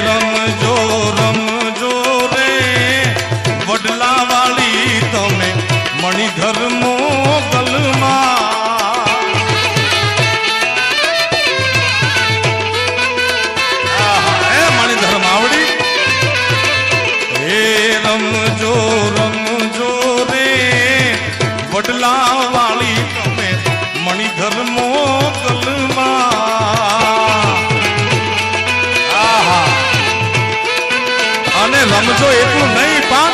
રમજો રમજો રે વડલા વાળી તમે મણિધર મોગલમાં. મણિધર માવડી? હે રમજો રમજો રે વડલા અને રમજો એટલું નહીં પા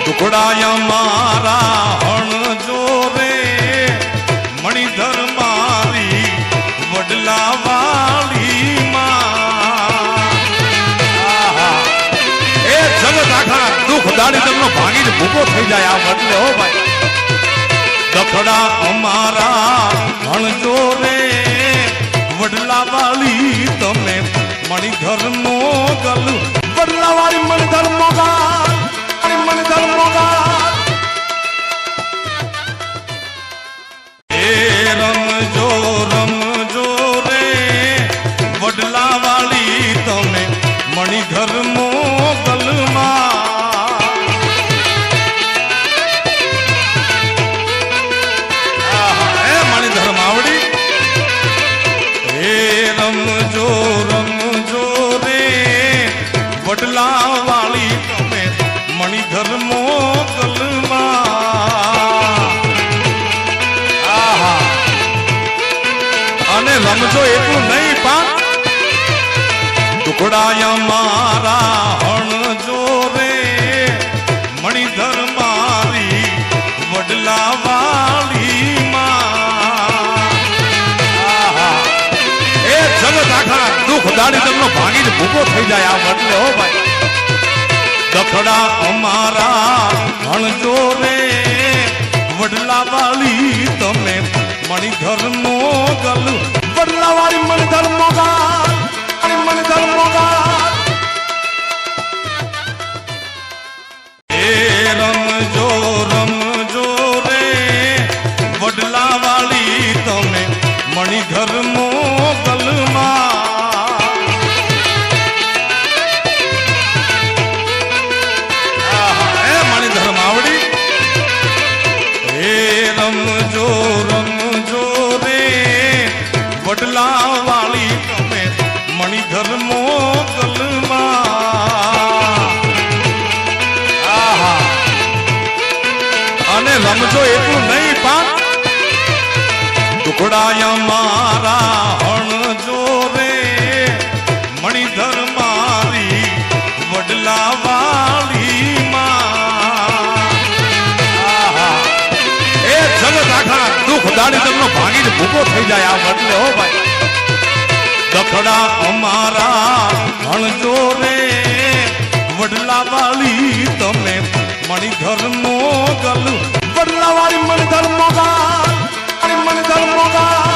ટુકડાયા મારા હણજો રે. મણિધર મારી વડલા વાળી એ જગત આખા દુઃખ દાડી તમને ભાંગીને ભૂકો થઈ જાય આ વડલે, હો ભાઈ. દખડા અમારા ભણજો રે. વડલા વાળી તમે મણિધર મોગલ વડલા વાળી અને રમજો એટલું નહીં પા ટુકડાયા મારા હણજો રે. મણિધર મારી વડલા વાળી એ જગત આખા દુઃખ દાડી તમને ભાગી ભૂકો થઈ જાય આ વડલે હો ભાઈ. દખડા અમારા ભણજો રે વડલા વાળી તમે મણિધર મોગલ વડલા વાળી મણિધર મોગલ અને મણિધર મોગલ એ રમજો રમજો રે. વડલા વાળી તમે મણિધર મોગલમાં રમજો રમજો રે વડલા વાળી તમે મણિધર મોકલમાં. અને રમજો એટલું નહીં પા ટુકડાયા મારા ભાંગીને ભૂકો થઈ જાય આ વટલે હો ભાઈ. દખડા અમારા ભણજો રે વડલા વાળી તમે મણિધર મોગલ વડલા વાળી મણિધર મોગલ મણિધર મોગલ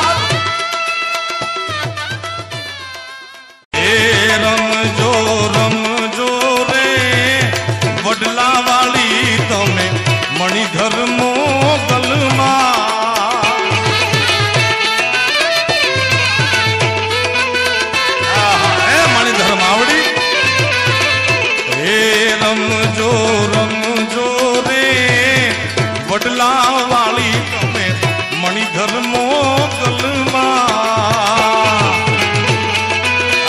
વાળી તમે મણિધર મોગલમાં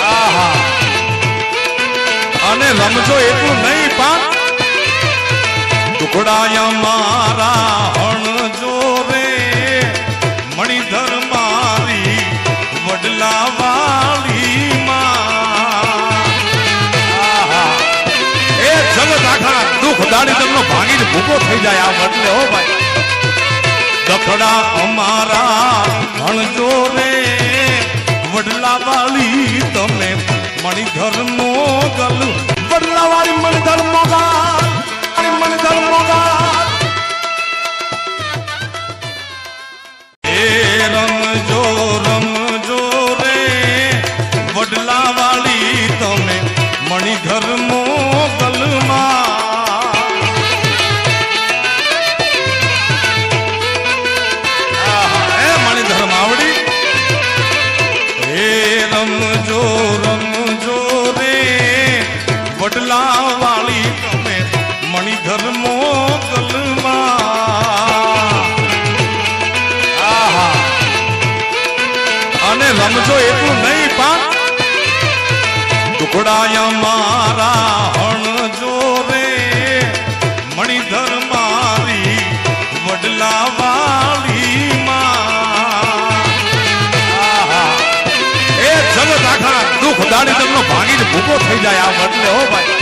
આહા. અને રમજો એટલું નહીં પા ટુકડાયા મારા હણજો રે. મણિધર મારી વડલા વાળી એ જગત આખા દુઃખ દાડી તમને ભાગીને ભૂકો થઈ જાય આ વડલે હો ભાઈ. દખડા અમારા ભણજો રે. વડલા વાળી તમે મણિધર મોગલ વડલા વાળી મણિધર મોગલ મણિધર એ રમજો રમજો રે. વડલા વાળી તમે મણિધર ટુકડાયા મારા હણજો રે. મણિધર મારી વડલા વાલી એ જગત આખા દુઃખ દાડી તમને ભાંગીને ભૂકો થઈ જાય આ વડલે, હો ભાઈ.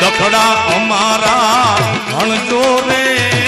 દખડા અમારા હણજો રે.